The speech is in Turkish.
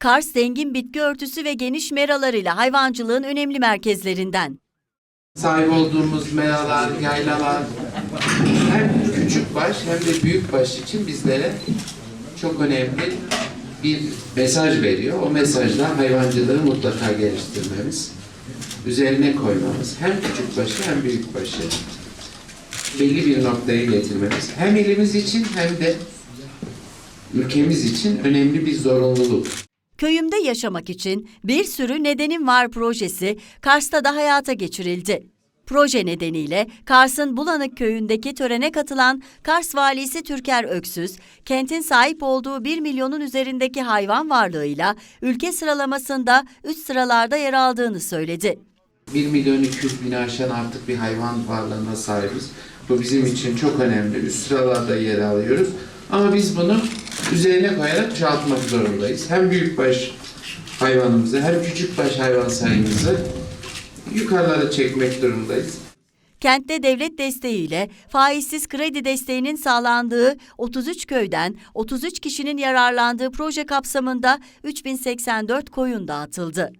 Kars zengin bitki örtüsü ve geniş meralarıyla hayvancılığın önemli merkezlerinden. Sahip olduğumuz meralar, yaylalar hem küçük baş hem de büyük baş için bizlere çok önemli bir mesaj veriyor. O mesajla hayvancılığı mutlaka geliştirmemiz, üzerine koymamız, hem küçük başı hem büyük başı belli bir noktaya getirmemiz hem ilimiz için hem de ülkemiz için önemli bir zorunluluk. Köyümde yaşamak için bir sürü nedenim var projesi Kars'ta da hayata geçirildi. Proje nedeniyle Kars'ın Bulanık köyündeki törene katılan Kars valisi Türker Öksüz, kentin sahip olduğu 1 milyonun üzerindeki hayvan varlığıyla ülke sıralamasında üst sıralarda yer aldığını söyledi. 1 milyon 200 bin aşan artık bir hayvan varlığına sahibiz. Bu bizim için çok önemli. Üst sıralarda yer alıyoruz. Ama biz bunu üzerine koyarak çoğaltmak zorundayız. Hem büyükbaş hayvanımızı hem küçükbaş hayvan sayımızı yukarılara çekmek durumundayız. Kentte devlet desteğiyle faizsiz kredi desteğinin sağlandığı 33 köyden 33 kişinin yararlandığı proje kapsamında 3084 koyun dağıtıldı.